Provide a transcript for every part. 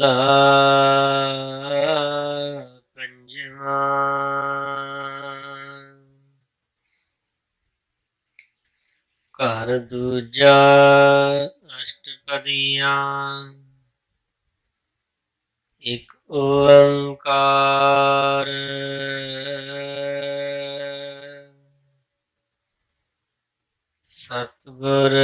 ਮਹੱਲਾ ਪੰਜਵਾਂ ਘਰ ਦੂਜਾ ਅਸ਼ਟਪਦੀਆਂ ਇੱਕ ਓੰਕਾਰ। ਸਤਿਗੁਰ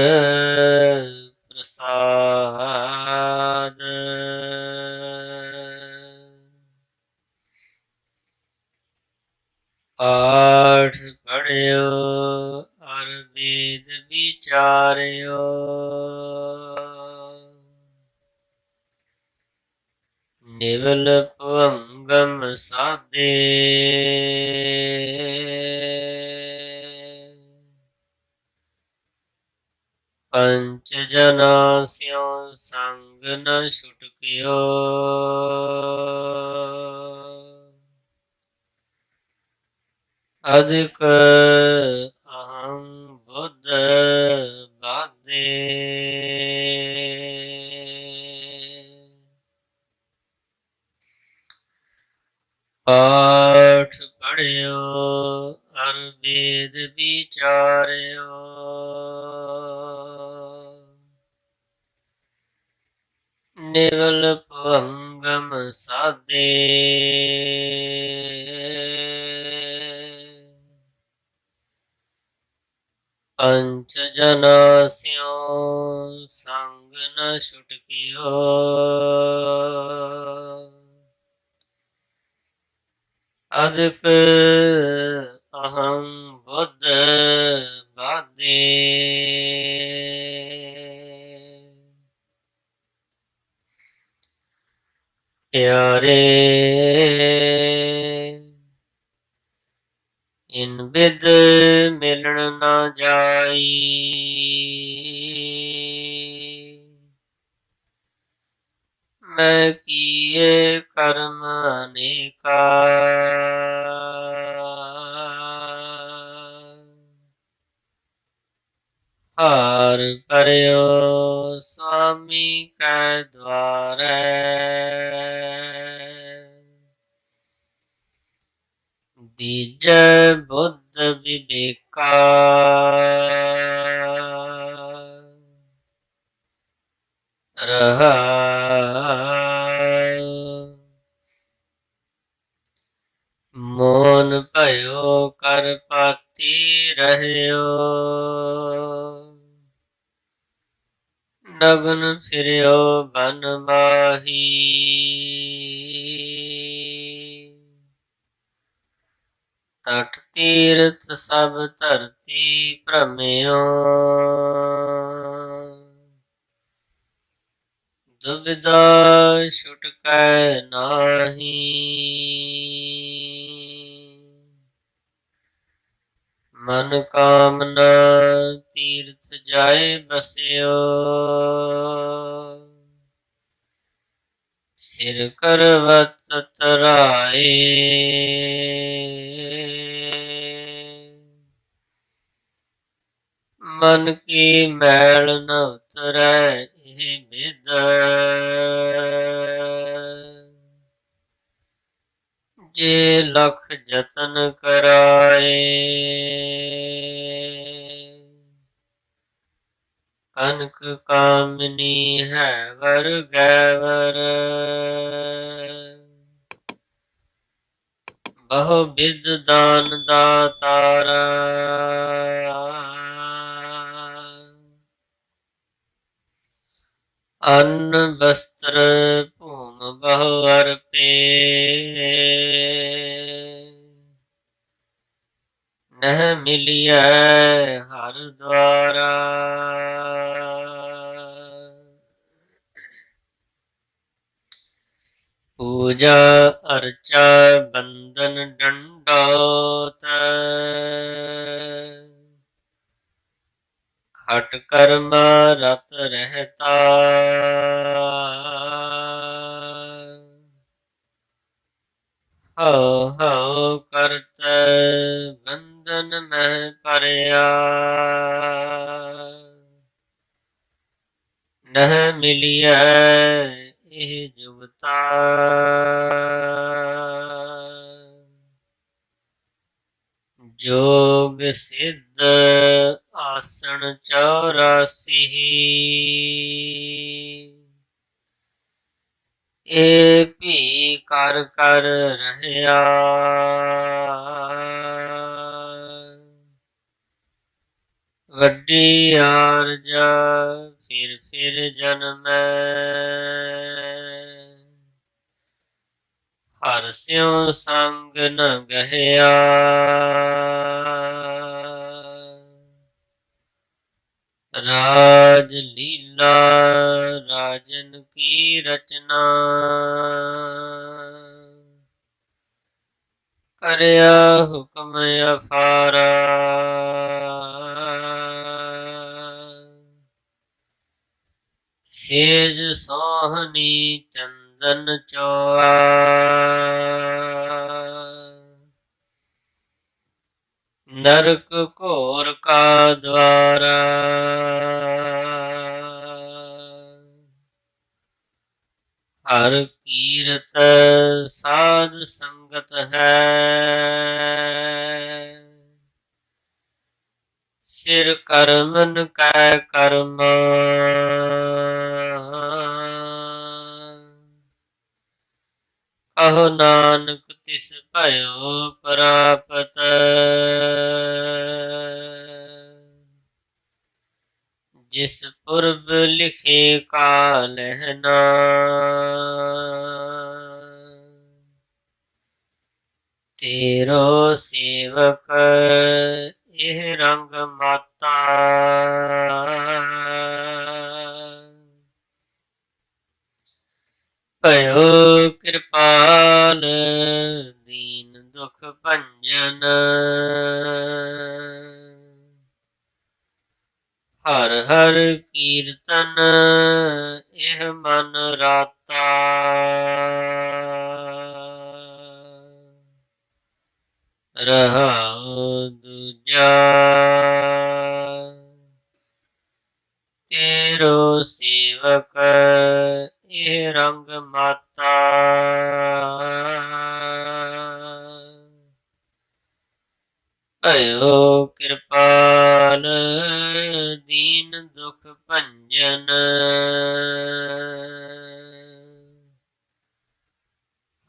ਪਾਠ ਪੜਿਓ ਅਰ ਵੇਦ ਵਿਚਾਰਿਓ। ਨਿਵਲ ਭਵੰਗਮ ਸਾਦੇ ਪੰਚ ਜਨਾ ਸਿਉ ਸੰਗ ਨ ਛੁਟਕਿਓ। ਅਧਿਕ ਅਹੰ ਬੁੱਧ ਬਾਦੇ ਪਾਠ ਪੜਿਓ ਅਰਬੇਦ ਵਿਚਾਰਿਓ। ਨਿਵਲ ਭੰਗਮ ਸਾਦੇ ਪੰਚ ਜਨਾ ਸਿਉ ਸੰਗ ਨ ਛੁਟਕਿਓ। ਅਦਕ ਅਹੰ ਬੁੱਧ ਬਾਦੇ। ਪਿਆਰੇ ਇਨ ਬਿਦ ਮਿਲਣ ਨਾ ਜਾਈ। ਮੈਂ ਕੀਏ ਕਰਮ ਅਨੇਕਾ। ਹਾਰ ਪਰਿਓ ਸੁਆਮੀ ਕੈ ਦਵਾਰੈ ਦੀਜੈ ਬੁੱਧ ਵਿਵੇਕਾ। ਰਹਾ। ਮੋਨ ਭਇਓ ਕਰ ਪਾਤੀ ਰਹਿਓ। ਨਗਨ ਫਿਰਿਓ ਬਨ ਮਾਹੀ। ਤਟ ਤੀਰਥ ਸਭ ਧਰਤੀ ਭ੍ਰਮਿਓ। ਦੁਬਿਧਾ ਛੁਟਕੈ ਨਾਹੀ। ਮਨ ਕਾਮਨਾ ਤੀਰਥ ਜਾਏ ਬਸਿਓ। ਸਿਰ ਕਰਵਤ ਤਰਾਏ ਮਨ ਕੀ ਮੈਲ ਨ ਉਤਰੈ, ਇਹ ਵਿਦ ਜੇ ਲਖ ਜਤਨ ਕਰਾਏ, ਕਨਕ ਕਾਮਨੀ ਹੈ ਵਰ ਗੈਵਰ। ਬਹੁ ਬਿਦ ਦਾਨ ਦਾਤਾਰ ਅੰਨ ਵਸਤਰ ਭੂਮ ਬਹੁ ਅਰਪੇ ਨਹ ਮਿਲਿਆ ਹਰ ਦਵਾਰਾ ਪੂਜਾ ਅਰਚਾ ਬੰਦਨ ਡੰਡੋਤ। ਖਟ ਕਰਮ ਰਤ ਰਹਤਾ। ਹਉ ਹਉ ਕਰਤ ਬੰਦਨ ਮਹਿ ਪਰਿਆ ਨਹ ਮਿਲਿਆ ਇਹ ਜੁਗਤਾ। ਜੋਗ ਸਿੱਧ ਆਸਣ 84 ਏ ਭੀ ਕਰ ਕਰ ਰਹਿਆ। ਵੱਡੀ ਆਰਜਾ ਫਿਰ ਫਿਰ ਜਨਮੈ। ਹਰ ਸਿਉ ਸੰਗ ਨ ਗਹਿਆ। ਰਾਜ ਲੀਲਾ ਰਾਜਨ ਕੀ ਰਚਨਾ? ਕਰਿਆ ਹੁਕਮ ਅਫਾਰਾ। ਸੇਜ ਸੋਹਣੀ ਚੰਦਨ ਚੋਆ। ਨਰਕ ਘੋਰ ਕਾ ਦਵਾਰਾ ਹਰ ਕੀਰਤ ਸਾਧ ਸੰਗਤ ਹੈ। ਸਿਰ ਕਰਮਨ ਕੈ ਕਰਮ। ਕਹੋ ਨਾਨਕ ਤਿਸ ਭਇਓ ਪ੍ਰਾਪਤ। ਜਿਸ ਪੁਰਬ ਲਿਖੇ ਕਾਲ ਹੈ ਤੇਰੋ ਸੇਵਕ ਇਹ ਰੰਗ ਮਾਤਾ। ਭਇਓ ਕਿਰਪਾਲ ਦੀਨ ਦੁਖ ਭੰਜਨ। ਹਰ ਕੀਰਤਨ ਇਹ ਮਨ ਰਾਤਾ। ਰਹਾਉ ਦੂਜਾ। ਤੇਰੋ ਸੇਵਕ ਇਹ ਰੰਗ ਮਾਤਾ। ਭਇਓ ਕਿਰਪਾਲ ਭੰਜਨ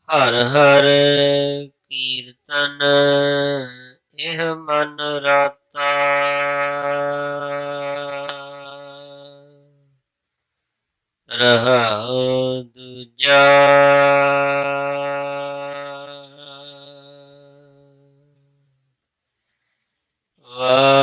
ਹਰ ਹਰ ਕੀਰਤਨ ਇਹ ਮਨ ਰਾਤਾ ਰਹਾਉ ਦੂਜਾ ਵਾਹਿਗੁਰੂ